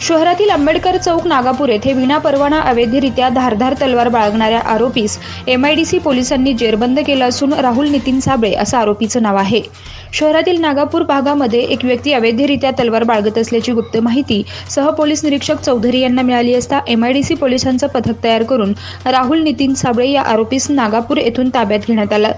शहरातील आंबेडकर चौक नागापूर येथे विनापरवाना अवैधरित्या धारधार तलवार बाळगणाऱ्या आरोपीस एमआयडीसी पोलिसांनी जेरबंद केलं असून राहुल नितीन साबळे असं आरोपीचं नाव आहे. शहरातील नागापूर भागामध्ये एक व्यक्ती अवैधरित्या तलवार बाळगत असल्याची गुप्त माहिती सह पोलीस निरीक्षक चौधरी यांना मिळाली असता एमआयडीसी पोलिसांचं पथक तयार करून राहुल नितीन साबळे या आरोपीस नागापूर येथून ताब्यात घेण्यात आला.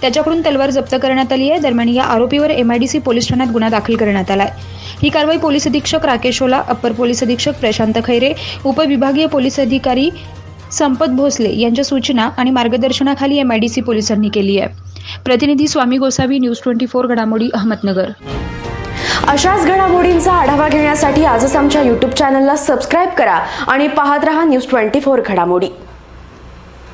त्याच्याकडून तलवार जप्त करण्यात आली आहे. दरम्यान या आरोपीवर एमआयडीसी पोलीस ठाण्यात गुन्हा दाखल करण्यात आला आहे ही कारवाई पोलीस अधीक्षक राकेश ओला अप्पर पोलीस अधीक्षक प्रशांत खैरे उपविभागीय पोलीस अधिकारी संपत भोसले यांच्या सूचना आणि मार्गदर्शनाखाली एम आय डी सी पोलिसांनी केली आहे. प्रतिनिधी Swami Gosavi news twenty four घडामोडी अहमदनगर. अशाच घडामोडींचा आढावा घेण्यासाठी आजच आमच्या यूट्यूब चॅनलला सबस्क्राईब करा आणि पाहत रहा न्यूज ट्वेंटी फोर घडामोडी.